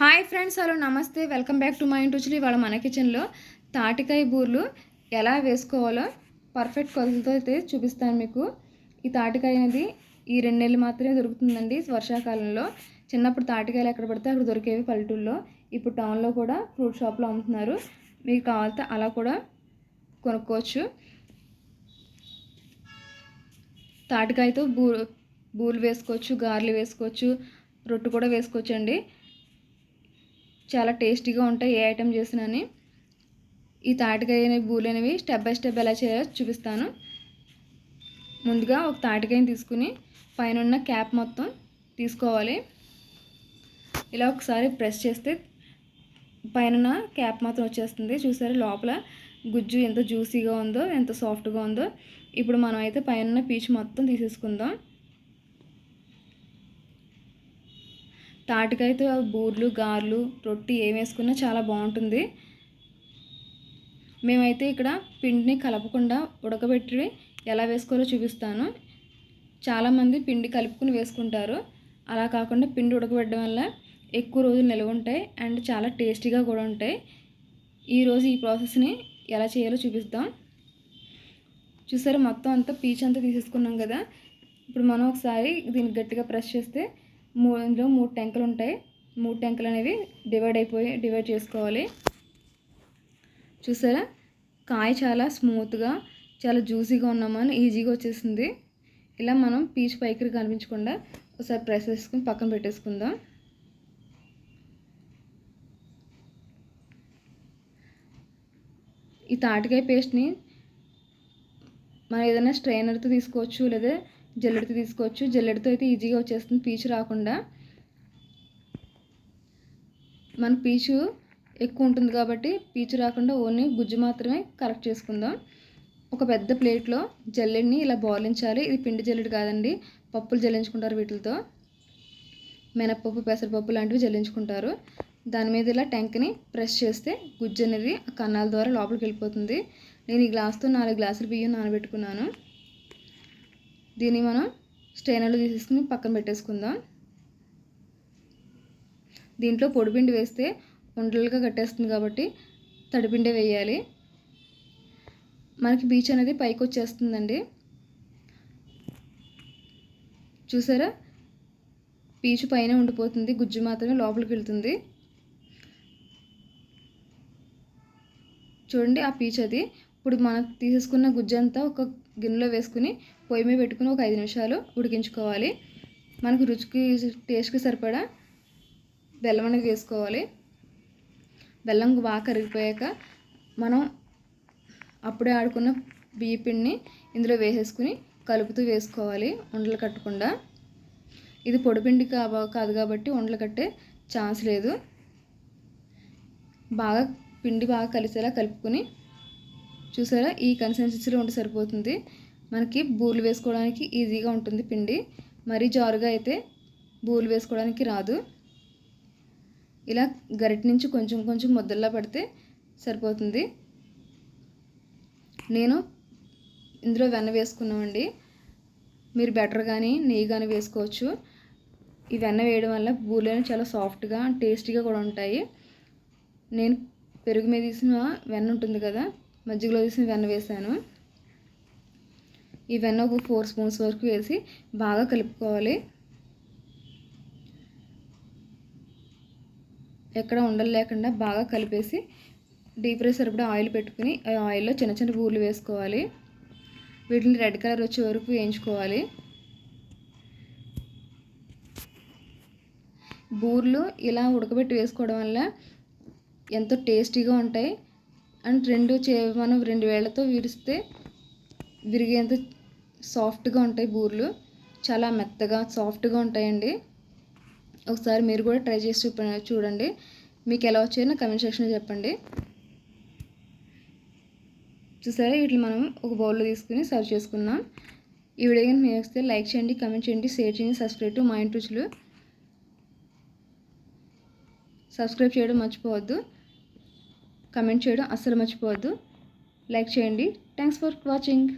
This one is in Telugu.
హాయ్ ఫ్రెండ్స్ హలో నమస్తే. వెల్కమ్ బ్యాక్ టు మై ఇంటూచులు ఇవాళ మన కిచెన్లో తాటికాయ బూర్లు ఎలా వేసుకోవాలో పర్ఫెక్ట్ కొలతలతో అయితే చూపిస్తాను మీకు. ఈ తాటికాయ అనేది ఈ రెండు నెలలు మాత్రమే దొరుకుతుందండి వర్షాకాలంలో. చిన్నప్పుడు తాటికాయలు ఎక్కడ పడితే అక్కడ దొరికేవి పల్లెటూళ్ళలో ఇప్పుడు టౌన్లో కూడా ఫ్రూట్ షాప్లో అమ్ముతున్నారు. మీకు కావాలితే అలా కూడా కొనుక్కోవచ్చు. తాటికాయతో బూ బూలు వేసుకోవచ్చు గారెలు వేసుకోవచ్చు రొట్టు కూడా వేసుకోవచ్చు అండి చాలా టేస్టీగా ఉంటాయి ఏ ఐటెం చేసినని ఈ తాటికాయ బూలనేవి స్టెప్ బై స్టెప్ ఎలా చేయాలో చూపిస్తాను. ముందుగా ఒక తాటికాయని తీసుకుని పైన ఉన్న క్యాప్ మొత్తం తీసుకోవాలి. ఇలా ఒకసారి ప్రెస్ చేస్తే పైన క్యాప్ మాత్రం వచ్చేస్తుంది. చూసారు లోపల గుజ్జు ఎంత జ్యూసీగా ఉందో ఎంత సాఫ్ట్గా ఉందో. ఇప్పుడు మనం అయితే పైన పీచు మొత్తం తీసేసుకుందాం. తాటికైతే బూర్లు గార్లు రొట్టి ఏమేసుకున్నా వేసుకున్నా చాలా బాగుంటుంది. మేమైతే ఇక్కడ పిండిని కలపకుండా ఉడకబెట్టి ఎలా వేసుకోవాలో చూపిస్తాను. చాలామంది పిండి కలుపుకుని వేసుకుంటారు. అలా కాకుండా పిండి ఉడకబెట్టడం వల్ల ఎక్కువ రోజులు నిల్వ ఉంటాయి అండ్ చాలా టేస్టీగా కూడా ఉంటాయి. ఈరోజు ఈ ప్రాసెస్ని ఎలా చేయాలో చూపిస్తాం. చూసారు మొత్తం అంతా పీచ్ అంతా తీసేసుకున్నాం కదా. ఇప్పుడు మనం ఒకసారి దీన్ని గట్టిగా ప్రెస్ చేస్తే మూడులో మూడు టెంకలు ఉంటాయి. మూడు టెంకలు అనేవి డివైడ్ అయిపోయి డివైడ్ చేసుకోవాలి. చూసారా? కాయ చాలా స్మూత్గా చాలా జ్యూసీగా ఉన్నామని ఈజీగా వచ్చేసింది. ఇలా మనం పీచ్ పైకి కనిపించకుండా ఒకసారి ప్రెస్ చేసుకుని పక్కన పెట్టేసుకుందాం. ఈ తాటికాయ పేస్ట్ని మనం ఏదైనా స్ట్రైనర్తో తీసుకోవచ్చు లేదా జల్లెడతో తీసుకోవచ్చు. జల్లెడతో అయితే ఈజీగా వచ్చేస్తుంది. పీచు రాకుండా. మన పీచు ఎక్కువ ఉంటుంది కాబట్టి పీచు రాకుండా ఓన్లీ గుజ్జు మాత్రమే కరెక్ట్ చేసుకుందాం. ఒక పెద్ద ప్లేట్లో జల్లెడిని ఇలా బోలించాలి. ఇది పిండి జల్లెడు కాదండి. పప్పులు జల్లించుకుంటారు వీటితో. మినప్పప్పు పెసరపప్పు లాంటివి జల్లించుకుంటారు. దాని మీద ఇలా ట్యాంక్ని ప్రెస్ చేస్తే గుజ్జు అనేది కన్నాల ద్వారా లోపలికి వెళ్ళిపోతుంది. నేను ఈ గ్లాస్తో నాలుగు గ్లాసులు బియ్యం నానబెట్టుకున్నాను. దీన్ని మనం స్టైనర్లో తీసేసుకుని పక్కన పెట్టేసుకుందాం. దీంట్లో పొడిపిండి వేస్తే ఉండలుగా కట్టేస్తుంది కాబట్టి తడిపిండే వేయాలి. మనకి బీచ్ అనేది పైకి వచ్చేస్తుందండి. చూసారా? పీచు పైన ఉండిపోతుంది. గుజ్జు మాత్రమే లోపలికి వెళ్తుంది. చూడండి ఆ పీచ్ అది. ఇప్పుడు మనం తీసేసుకున్న గుజ్జు అంతా ఒక గిన్నెలో వేసుకుని పొయ్యి మీద పెట్టుకుని ఒక ఐదు నిమిషాలు ఉడికించుకోవాలి. మనకు రుచికి టేస్ట్కి సరిపడా బెల్లం అనేది వేసుకోవాలి. బెల్లం బాగా కరిగిపోయాక మనం అప్పుడే ఆడుకున్న బియ్య పిండిని ఇందులో వేసేసుకుని కలుపుతూ వేసుకోవాలి ఉండలు కట్టకుండా. ఇది పొడిపిండి కాదు కాబట్టి ఉండలు కట్టే ఛాన్స్ లేదు. బాగా పిండి బాగా కలిసేలా కలుపుకొని చూసారా? ఈ కన్సిస్టెన్సీలో ఉంటే సరిపోతుంది. మనకి బూర్లు వేసుకోవడానికి ఈజీగా ఉంటుంది పిండి. మరీ జారుగా అయితే బూర్లు వేసుకోవడానికి రాదు. ఇలా గరిటి నుంచి కొంచెం కొంచెం ముద్దల్లా పడితే సరిపోతుంది. నేను ఇందులో వెన్న వేసుకున్నామండి. మీరు బెటర్ కానీ నెయ్యి కానీ వేసుకోవచ్చు. ఈ వెన్న వేయడం వల్ల బూరెలు చాలా సాఫ్ట్గా టేస్టీగా కూడా ఉంటాయి. నేను పెరుగు మీద తీసిన వెన్న ఉంటుంది కదా మజ్జిగలో తీసిన వెన్న వేసాను ఇవన్నీ ఒక ఫోర్ స్పూన్స్ వరకు వేసి బాగా కలుపుకోవాలి. ఎక్కడ ఉండలు లేకుండా బాగా కలిపేసి డీప్ ఫ్రై సరిపడా ఆయిల్ పెట్టుకుని ఆయిల్లో చిన్న చిన్న బూర్లు వేసుకోవాలి. వీటిని రెడ్ కలర్ వచ్చే వరకు వేయించుకోవాలి. బూర్లు ఇలా ఉడకబెట్టి వేసుకోవడం వల్ల ఎంతో టేస్టీగా ఉంటాయి. అండ్ రెండు చే మనం రెండు వేళ్ళతో విరిస్తే విరిగేంత సాఫ్ట్గా ఉంటాయి బూర్లు. చాలా మెత్తగా సాఫ్ట్గా ఉంటాయండి. ఒకసారి మీరు కూడా ట్రై చేసి చూప చూడండి. మీకు ఎలా వచ్చాయో నా కమెంట్ సెక్షన్లో చెప్పండి. చూసారా? వీటిని మనం ఒక బౌల్లో తీసుకుని సర్వ్ చేసుకున్నాం ఈ వీడియో కానీ వస్తే లైక్ చేయండి కమెంట్ చేయండి షేర్ చేయండి సబ్స్క్రైబ్ టు మా ఇంటి సబ్స్క్రైబ్ చేయడం మర్చిపోవద్దు. కమెంట్ చేయడం అస్సలు మర్చిపోవద్దు. లైక్ చేయండి. Thanks for watching.